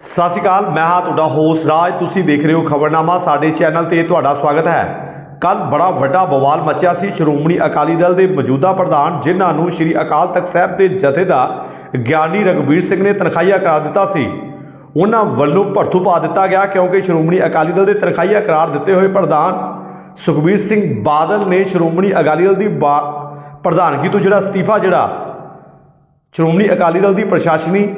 ਸਤਿ ਸ਼੍ਰੀ ਅਕਾਲ, ਮੈਂ ਹਾਂ ਤੁਹਾਡਾ ਹੋਸਟ ਰਾਜ। ਤੁਸੀਂ ਦੇਖ ਰਹੇ ਹੋ ਖਬਰਨਾਮਾ, ਸਾਡੇ ਚੈਨਲ ਤੇ ਤੁਹਾਡਾ ਸਵਾਗਤ ਹੈ। ਕੱਲ ਬੜਾ ਵੱਡਾ ਬਵਾਲ ਮਚਿਆ ਸੀ। ਸ਼੍ਰੋਮਣੀ ਅਕਾਲੀ ਦਲ ਦੇ ਮੌਜੂਦਾ ਪ੍ਰਧਾਨ, ਜਿਨ੍ਹਾਂ ਨੂੰ ਸ਼੍ਰੀ ਅਕਾਲ ਤਖਤ ਸਾਹਿਬ ਦੇ ਜਥੇਦਾਰ ਗਿਆਨੀ ਰਗਵੀਰ ਸਿੰਘ ਨੇ ਤਨਖਾਹੀਆ ਕਰਾਰ ਦਿੱਤਾ ਸੀ। ਉਹਨਾਂ ਵੱਲੋਂ ਭੜਥੂ ਪਾ ਦਿੱਤਾ ਗਿਆ ਕਿਉਂਕਿ ਸ਼੍ਰੋਮਣੀ ਅਕਾਲੀ ਦਲ ਦੇ ਤਨਖਾਹੀਆ ਕਰਾਰ ਦਿੱਤੇ ਹੋਏ ਪ੍ਰਧਾਨ ਸੁਖਬੀਰ ਸਿੰਘ ਬਾਦਲ ਨੇ ਸ਼੍ਰੋਮਣੀ ਅਕਾਲੀ ਦਲ ਦੀ ਬਾ- ਪ੍ਰਧਾਨਗੀ ਤੋਂ ਜਿਹੜਾ ਅਸਤੀਫਾ ਜਿਹੜਾ ਸ਼੍ਰੋਮਣੀ ਅਕਾਲੀ ਦਲ ਦੀ ਪ੍ਰਸ਼ਾਸਨੀ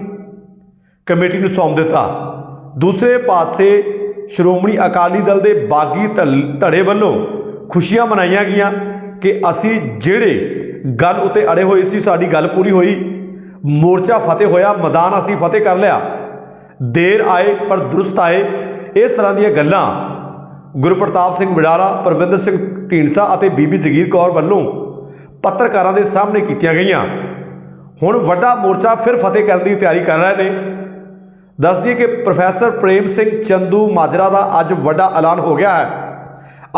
ਕਮੇਟੀ ਨੂੰ ਸੌਂਪ ਦਿੱਤਾ। ਦੂਸਰੇ ਪਾਸੇ ਸ਼੍ਰੋਮਣੀ ਅਕਾਲੀ ਦਲ ਦੇ ਬਾਗੀ ਧਲ- ਧੜੇ ਵੱਲੋਂ ਖੁਸ਼ੀਆਂ ਮਨਾਈਆਂ ਗਈਆਂ ਕਿ ਅਸੀਂ ਜਿਹੜੇ ਗੱਲ ਉਤੇ ਅੜੇ ਹੋਏ ਸੀ, ਸਾਡੀ ਗੱਲ ਪੂਰੀ ਹੋਈ। ਮੋਰਚਾ ਫਤਿਹ ਹੋਇਆ, ਮੈਦਾਨ ਅਸੀਂ ਫਤਿਹ ਕਰ ਲਿਆ। ਦੇਰ ਆਏ, ਪਰ ਦਰੁਸਤ ਆਏ। ਇਸ ਤਰ੍ਹਾਂ ਦੀਆਂ ਗੱਲਾਂ ਗੁਰਪ੍ਰਤਾਪ ਸਿੰਘ ਵਡਾਲਾ, ਪਰਵਿੰਦਰ ਸਿੰਘ ਢੀਂਡਸਾ ਅਤੇ ਬੀਬੀ ਜਗੀਰ ਕੌਰ ਵੱਲੋਂ ਪੱਤਰਕਾਰਾਂ ਦੇ ਸਾਹਮਣੇ ਕੀਤੀਆਂ ਗਈਆਂ। ਹੁਣ ਵੱਡਾ ਮੋਰਚਾ ਫਿਰ ਫਤਿਹ ਕਰਨ ਦੀ ਤਿਆਰੀ ਕਰ ਰਹੇ ਨੇ। ਦੱਸ ਦਈਏ ਕਿ ਪ੍ਰੋਫੈਸਰ ਪ੍ਰੇਮ ਸਿੰਘ ਚੰਦੂ ਮਾਜਰਾ ਦਾ ਅੱਜ ਵੱਡਾ ਐਲਾਨ ਹੋ ਗਿਆ ਹੈ।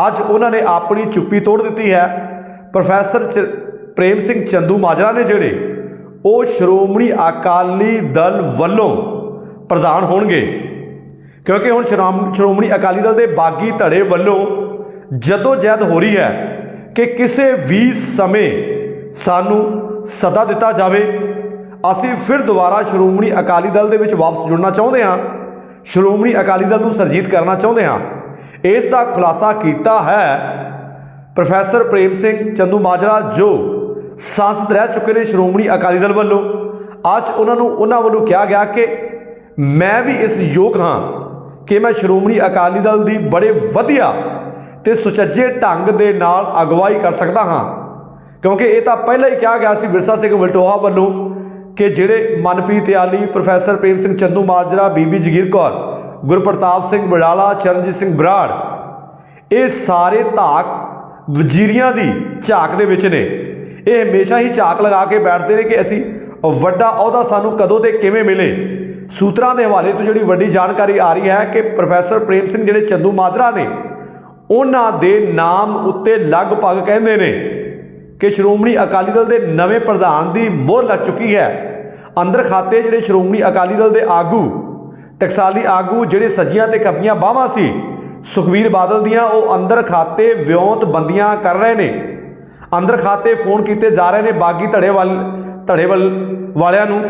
ਅੱਜ ਉਹਨਾਂ ਨੇ ਆਪਣੀ ਚੁੱਪੀ ਤੋੜ ਦਿੱਤੀ ਹੈ। ਪ੍ਰੋਫੈਸਰ ਚ- ਪ੍ਰੇਮ ਸਿੰਘ ਚੰਦੂ ਮਾਜਰਾ ਨੇ ਜਿਹੜੇ ਉਹ ਸ਼੍ਰੋਮਣੀ ਅਕਾਲੀ ਦਲ ਵੱਲੋਂ ਪ੍ਰਧਾਨ ਹੋਣਗੇ। ਕਿਉਂਕਿ ਹੁਣ ਸ਼੍ਰੋਮ- ਸ਼੍ਰੋਮਣੀ ਅਕਾਲੀ ਦਲ ਦੇ ਬਾਗੀ ਧੜੇ ਵੱਲੋਂ ਜਦੋਂ ਜਹਿਦ ਹੋ ਰਹੀ ਹੈ ਕਿ ਕਿਸੇ ਵੀ ਸਮੇਂ ਸਾਨੂੰ ਸਦਾ ਦਿੱਤਾ ਜਾਵੇ। ਅਸੀਂ ਫਿਰ ਦੁਬਾਰਾ ਸ਼੍ਰੋਮਣੀ ਅਕਾਲੀ ਦਲ ਦੇ ਵਿੱਚ ਵਾਪਸ ਜੁੜਨਾ ਚਾਹੁੰਦੇ ਹਾਂ। ਸ਼੍ਰੋਮਣੀ ਅਕਾਲੀ ਦਲ ਨੂੰ ਸਰਜੀਤ ਕਰਨਾ ਚਾਹੁੰਦੇ ਹਾਂ। ਇਸ ਦਾ ਖੁਲਾਸਾ ਕੀਤਾ ਹੈ ਪ੍ਰੋਫੈਸਰ ਪ੍ਰੇਮ ਸਿੰਘ ਚੰਦੂ ਮਾਜਰਾ ਜੋ ਸੰਸਦ ਰਹਿ ਚੁੱਕੇ ਨੇ ਸ਼੍ਰੋਮਣੀ ਅਕਾਲੀ ਦਲ ਵੱਲੋਂ। ਅੱਜ ਉਹਨਾਂ ਨੂੰ ਉਹਨਾਂ ਵੱਲੋਂ ਕਿਹਾ ਗਿਆ ਕਿ ਮੈਂ ਵੀ ਇਸ ਯੋਗ ਹਾਂ ਕਿ ਮੈਂ ਸ਼੍ਰੋਮਣੀ ਅਕਾਲੀ ਦਲ ਦੀ ਬੜੇ ਵਧੀਆ ਤੇ ਸੁਚੱਜੇ ਢੰਗ ਦੇ ਨਾਲ ਅਗਵਾਈ ਕਰ ਸਕਦਾ ਹਾਂ। ਕਿਉਂਕਿ ਇਹ ਤਾਂ ਪਹਿਲਾਂ ਹੀ ਕਿਹਾ ਗਿਆ ਸੀ, ਵਿਰਸਾ ਸਿੰਘ ਵਲਟੋਹਾ ਵੱਲੋਂ ਕਿ ਜਿਹੜੇ ਮਨਪ੍ਰੀਤ ਆਲੀ ਪ੍ਰੋਫੈਸਰ ਪ੍ਰੇਮ ਸਿੰਘ ਚੰਦੂ ਮਾਜਰਾ, ਬੀਬੀ ਜਗੀਰ ਕੌਰ, ਗੁਰਪ੍ਰਤਾਪ ਸਿੰਘ ਬਡਾਲਾ, ਚਰਨਜੀਤ ਸਿੰਘ ਬਰਾੜ, ਇਹ ਸਾਰੇ ਧਾਕ ਵਜ਼ੀਰੀਆਂ ਦੀ ਝਾਕ ਦੇ ਵਿੱਚ ਨੇ। ਇਹ ਹਮੇਸ਼ਾ ਹੀ ਝਾਕ ਲਗਾ ਕੇ ਬੈਠਦੇ ਨੇ ਕਿ ਅਸੀਂ ਵੱਡਾ ਅਹੁਦਾ ਸਾਨੂੰ ਕਦੋਂ ਤੇ ਕਿਵੇਂ ਮਿਲੇ। ਸੂਤਰਾਂ ਦੇ ਹਵਾਲੇ ਤੋਂ ਜਿਹੜੀ ਵੱਡੀ ਜਾਣਕਾਰੀ ਆ ਰਹੀ ਹੈ ਕਿ ਪ੍ਰੋਫੈਸਰ ਪ੍ਰੇਮ ਸਿੰਘ ਜਿਹੜੇ ਚੰਦੂ ਮਾਜਰਾ ਨੇ, ਉਹਨਾਂ ਦੇ ਨਾਮ ਉੱਤੇ ਲਗਭਗ ਕਹਿੰਦੇ ਨੇ ਕਿ ਸ਼੍ਰੋਮਣੀ ਅਕਾਲੀ ਦਲ ਦੇ ਨਵੇਂ ਪ੍ਰਧਾਨ ਦੀ ਮੋਹਰ ਲੱਗ ਚੁੱਕੀ ਹੈ। ਅੰਦਰ ਖਾਤੇ ਜਿਹੜੇ ਸ਼੍ਰੋਮਣੀ ਅਕਾਲੀ ਦਲ ਦੇ ਆਗੂ, ਟਕਸਾਲੀ ਆਗੂ ਜਿਹੜੇ ਸੱਜੀਆਂ ਤੇ ਖੱਬੀਆਂ ਬਾਹਾਂ ਸੀ, ਸੁਖਵੀਰ ਬਾਦਲ ਦੀਆਂ ਉਹ ਅੰਦਰ ਖਾਤੇ ਵਿਉਂਤ ਬੰਦੀਆਂ ਕਰ ਰਹੇ ਨੇ। ਅੰਦਰ ਖਾਤੇ ਫੋਨ ਕੀਤੇ ਜਾ ਰਹੇ ਨੇ ਬਾਗੀ ਧੜੇ ਵੱਲ ਧੜੇ ਵੱਲ ਵਾਲਿਆਂ ਨੂੰ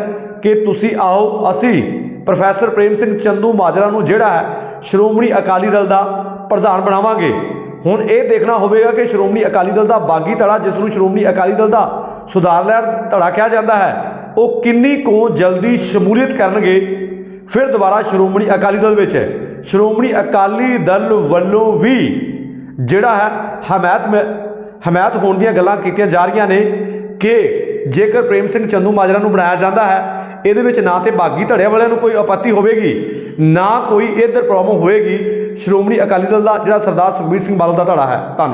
ਕਿ ਤੁਸੀਂ ਆਓ, ਅਸੀਂ ਪ੍ਰੋਫੈਸਰ ਪ੍ਰੇਮ ਸਿੰਘ ਚੰਦੂ ਮਾਜਰਾ ਨੂੰ ਜਿਹੜਾ ਹੈ ਸ਼੍ਰੋਮਣੀ ਅਕਾਲੀ ਦਲ ਦਾ ਪ੍ਰਧਾਨ ਬਣਾਵਾਂਗੇ। ਹੁਣ ਇਹ ਦੇਖਣਾ ਹੋਵੇਗਾ ਕਿ ਸ਼੍ਰੋਮਣੀ ਅਕਾਲੀ ਦਲ ਦਾ ਬਾਗੀ ਧੜਾ, ਜਿਸ ਨੂੰ ਸ਼੍ਰੋਮਣੀ ਅਕਾਲੀ ਦਲ ਦਾ ਸੁਧਾਰ ਲੈਣ ਧੜਾ ਕਿਹਾ ਜਾਂਦਾ ਹੈ, ਉਹ ਕਿੰਨੀ ਕੁ ਜਲਦੀ ਸ਼ਮੂਲੀਅਤ ਕਰਨਗੇ? ਫਿਰ ਦੁਬਾਰਾ ਸ਼੍ਰੋਮਣੀ ਅਕਾਲੀ ਦਲ ਵਿੱਚ ਸ਼੍ਰੋਮਣੀ ਅਕਾਲੀ ਦਲ ਵੱਲੋਂ ਵੀ ਜਿਹੜਾ ਹੈ ਹਮਾਇਤ ਮ- ਹਮਾਇਤ ਹੋਣ ਦੀਆਂ ਗੱਲਾਂ ਕੀਤੀਆਂ ਜਾ ਰਹੀਆਂ ਨੇ ਕਿ ਜੇਕਰ ਪ੍ਰੇਮ ਸਿੰਘ ਚੰਦੂ ਮਾਜਰਾ ਨੂੰ ਬਣਾਇਆ ਜਾਂਦਾ ਹੈ, ਇਹਦੇ ਵਿੱਚ ਨਾ ਤੇ ਬਾਗੀ ਧੜਿਆਂ ਵਾਲਿਆਂ ਨੂੰ ਕੋਈ ਆਪੱਤੀ ਹੋਵੇਗੀ, ਨਾ ਕੋਈ ਇਧਰ ਪ੍ਰੋਬਲਮ ਹੋਵੇਗੀ ਸ਼੍ਰੋਮਣੀ ਅਕਾਲੀ ਦਲ ਦਾ ਜਿਹੜਾ ਸਰਦਾਰ ਸੁਖਬੀਰ ਸਿੰਘ ਬਾਦਲ ਦਾ ਧੜਾ ਹੈ। ਧੰਨਵਾਦ।